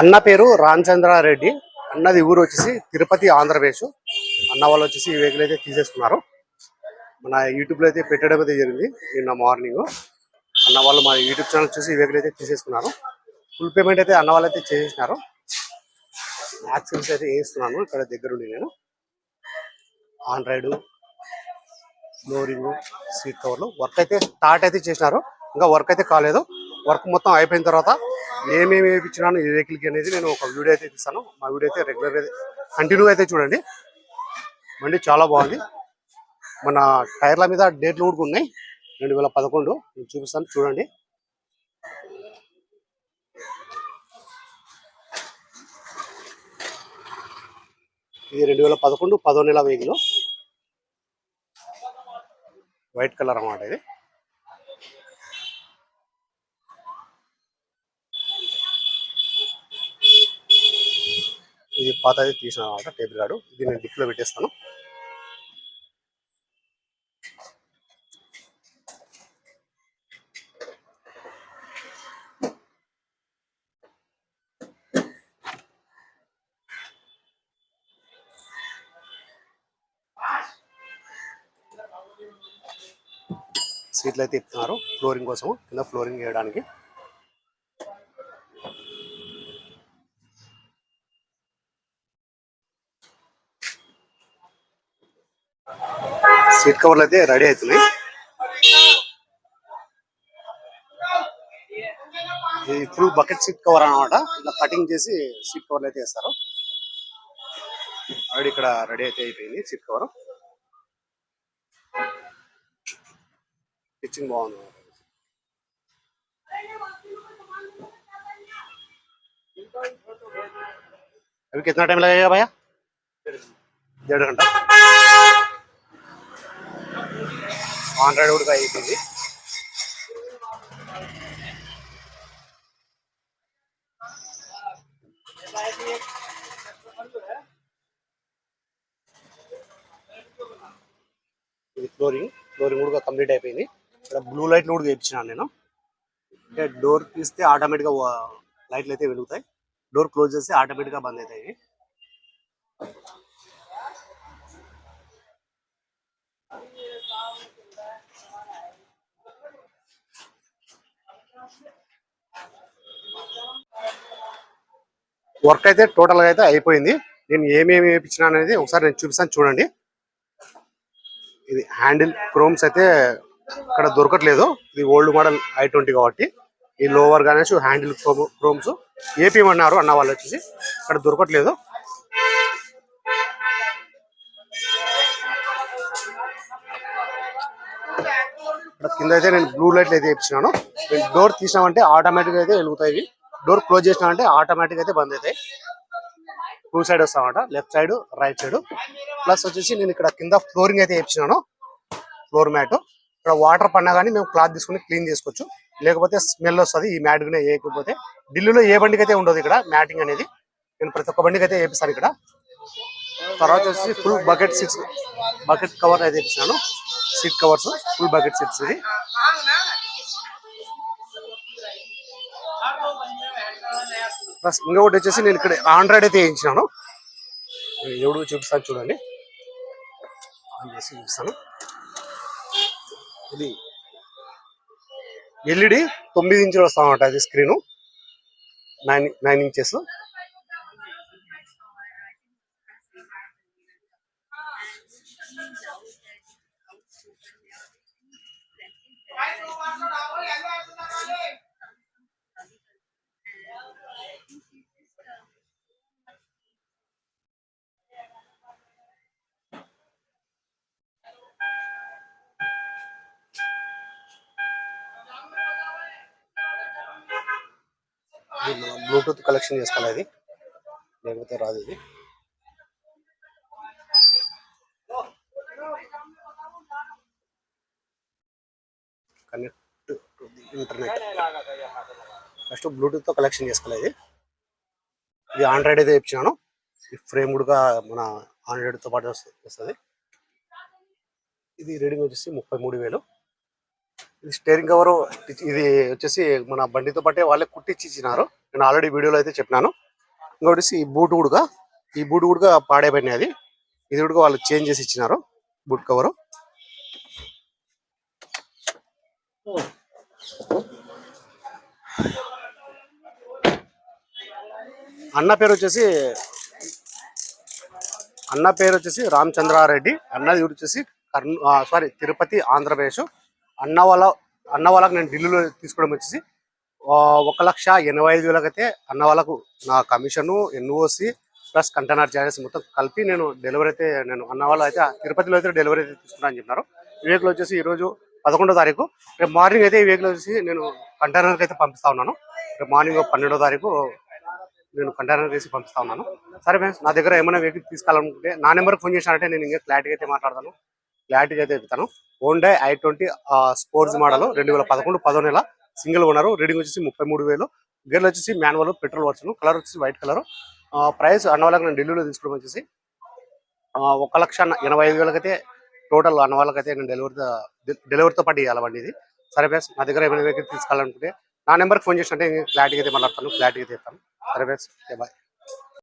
అన్న పేరు రామచంద్రారెడ్డి. అన్నది ఊరు వచ్చేసి తిరుపతి ఆంధ్రప్రదేశ్. అన్న వాళ్ళు వచ్చేసి ఈ వెహికల్ అయితే తీసేసుకున్నారు. మన యూట్యూబ్లో అయితే పెట్టడం అయితే జరిగింది నిన్న మార్నింగ్. అన్న వాళ్ళు మన యూట్యూబ్ ఛానల్ చూసి ఈ వెహికల్ అయితే తీసేసుకున్నారు. ఫుల్ పేమెంట్ అయితే అన్న వాళ్ళు అయితే చేసేసినారు. యాక్సిల్స్ అయితే వేస్తున్నాను. ఇక్కడ దగ్గరుండి నేను. ఆండ్రాయిడ్ ఫ్లోరింగ్ సీట్ కవర్లు వర్క్ అయితే స్టార్ట్ అయితే చేసినారు. ఇంకా వర్క్ అయితే కాలేదు. వర్క్ మొత్తం అయిపోయిన తర్వాత ఏమేమి వేయించినాను ఈ వెహికల్కి అనేది నేను ఒక వీడియో అయితే ఇస్తాను మా వీడియో అయితే రెగ్యులర్ కంటిన్యూ అయితే చూడండి. బండి చాలా బాగుంది. మన టైర్ల మీద డేట్లు కూడా ఉన్నాయి. రెండు వేల పదకొండు. నేను చూపిస్తాను చూడండి. ఇది రెండు వేల పదకొండు పదో నెల వెహికల్. వైట్ కలర్ అన్నమాట ఇది. ఇది పాతది తీసిన అనమాట టేబుల్ గార్డు ఇది నేను డిక్లో పెట్టేస్తాను. సీట్లు అయితే ఇస్తున్నారు ఫ్లోరింగ్ కోసం కింద ఫ్లోరింగ్ వేయడానికి. సీట్ కవర్లు అయితే రెడీ అవుతున్నాయి ఇది ఫుల్ బకెట్ సీట్ కవర్ అన్నమాట ఇలా కటింగ్ చేసి సీట్ కవర్లు అయితే వేస్తారు ఆల్రెడీ ఇక్కడ రెడీ అయితే అయిపోయింది సీట్ కవర్ స్టిచ్చింగ్ బాగుంది अभी कितना टाइम लगेगा भैया डेढ़ घंटा హండ్రెడ్ కూడా అయిపోయింది. ఇది ఫ్లోరింగ్ ఫ్లోరింగ్ కూడా కంప్లీట్ అయిపోయింది. ఇక్కడ బ్లూ లైట్లు కూడా వేయించినాను నేను. అంటే డోర్ తీస్తే ఆటోమేటిక్గా లైట్లు అయితే వెలుగుతాయి. డోర్ క్లోజ్ చేస్తే ఆటోమేటిక్గా బంద్ అవుతాయి వర్క్ అయితే టోటల్గా అయితే అయిపోయింది. నేను ఏమేమి వేయించినా అనేది ఒకసారి నేను చూపిస్తాను చూడండి. ఇది హ్యాండిల్ క్రోమ్స్ అయితే ఇక్కడ దొరకట్లేదు. ఇది ఓల్డ్ మోడల్ ఐ ట్వంటీ కాబట్టి. ఈ లోవర్ గానేసి హ్యాండిల్ క్రోమ్స్ ఏపీమన్నారు అన్న వాళ్ళు వచ్చేసి. ఇక్కడ దొరకట్లేదు. ఇక్కడ కింద అయితే నేను బ్లూ లైట్లు అయితే వేయించినాను. డోర్ తీసినామంటే ఆటోమేటిక్ అయితే వెలుగుతాయి డోర్ క్లోజ్ చేసినామంటే ఆటోమేటిక్ అయితే బంద్ అవుతాయి. Two side వస్తామంట left side right side. Plus వచ్చేసి నేను ఇక్కడ కింద ఫ్లోరింగ్ అయితే వేయించినాను ఫ్లోర్ మ్యాట్. ఇక్కడ వాటర్ పడినా కానీ మేము క్లాత్ తీసుకుని క్లీన్ చేసుకోవచ్చు. లేకపోతే స్మెల్ వస్తుంది ఈ మ్యాట్ కూడా వేయకపోతే. ఢిల్లీలో ఏ బండికి అయితే ఉండదు ఇక్కడ మ్యాటింగ్ అనేది. నేను ప్రతి ఒక్క బండికి అయితే వేపిస్తాను ఇక్కడ. తర్వాత వచ్చేసి full bucket seats bucket cover అయితే వేపించినాను seat covers full bucket seats ఇది. ప్లస్ ఇంకొకటి వచ్చేసి నేను ఇక్కడ ఆండ్రాయిడ్ అయితే వేయించినాను. ఎవడు చూపిస్తాను చూడండి. ఆన్ చేసి చూపిస్తాను. ఇది ఎల్ఈడి తొమ్మిది ఇంచులు వస్తామన్నమాట అది screen. Nine nine inches Bluetooth collection చేసుకోవాలి ఇది లేకపోతే రాదు ఇది. కనెక్ట్ టు ఇంటర్నెట్ ఫస్ట్ బ్లూటూత్తో కలెక్షన్ చేసుకోవాలి ఇది. ఇది ఆండ్రాయిడ్ అయితే ఇచ్చినాను ఈ ఫ్రేమ్ కూడా మన ఆండ్రాయిడ్తో పాటు వస్తుంది ఇది రీడింగ్ వచ్చేసి ముప్పై మూడు వేలు. ఇది స్టేరింగ్ కవర్ ఇది వచ్చేసి మన బండితో పాటే వాళ్ళే కుట్టించి ఇచ్చినారు. నేను ఆల్రెడీ వీడియోలో అయితే చెప్పినాను. ఇంకోటి ఈ బూట్ కూడా ఈ బూట్ కూడా పాడైపోయినాయి అది ఇది కూడా వాళ్ళు చేంజ్ చేసి ఇచ్చినారు. బూట్ కవర్ అన్న పేరు వచ్చేసి అన్న పేరు వచ్చేసి రామచంద్రారెడ్డి. అన్నది వచ్చేసి కర్నూ సారీ తిరుపతి ఆంధ్రప్రదేశ్. అన్న వాళ్ళ అన్న వాళ్ళకి నేను ఢిల్లీలో తీసుకోవడం వచ్చేసి ఒక లక్ష ఎనభై ఐదు వేలకైతే అన్న వాళ్ళకు నా commission NOC plus container charges మొత్తం కలిపి నేను డెలివరీ అయితే నేను అన్న వాళ్ళు అయితే తిరుపతిలో అయితే డెలివరీ అయితే తీసుకున్నా అని చెప్పినారు వెహికల్ వచ్చేసి ఈ రోజు పదకొండో తారీఖు. రేపు మార్నింగ్ అయితే ఈ వెహికల్ వచ్చేసి నేను కంటైనర్కి అయితే పంపిస్తా ఉన్నాను. రేపు మార్నింగ్ పన్నెండో తారీఖు నేను కంటైనర్ వేసి పంపిస్తా ఉన్నాను. సరే ఫ్రెండ్స్ నా దగ్గర ఏమైనా వెహికల్ తీసుకోవాలనుకుంటే నా నెంబర్కి ఫోన్ చేసినారంటే నేను ఇంకా క్లారిటీగా అయితే మాట్లాడతాను. క్లారిటీగా అయితే చెప్తాను. Honda I twenty sports model రెండు వేల పదకొండు పదో నెల. సింగిల్ ఉన్నారు రీడింగ్ వచ్చేసి ముప్పై మూడు వేలు. గేర్లు వచ్చేసి మాన్యువల్ పెట్రోల్ వర్షన్ కలర్ వచ్చేసి వైట్ కలర్. ప్రైస్ అన్నవాళ్ళకి నేను ఢిల్లీలో తీసుకోవడం వచ్చేసి ఒక లక్ష ఎనభై ఐదు వేలకైతే టోటల్ అన్నవాళ్ళకైతే నేను డెలివరీ డెలివరీతో పాటు ఇవ్వాలి ఇది. సరే నా దగ్గర ఏమైనా తీసుకోవాలనుకుంటే నా నెంబర్కి ఫోన్ చేసినట్టే క్లారిటీగా అయితే మాట్లాడతాను క్లారిటీగా అయితే చెప్తాను. సరే బాయ్.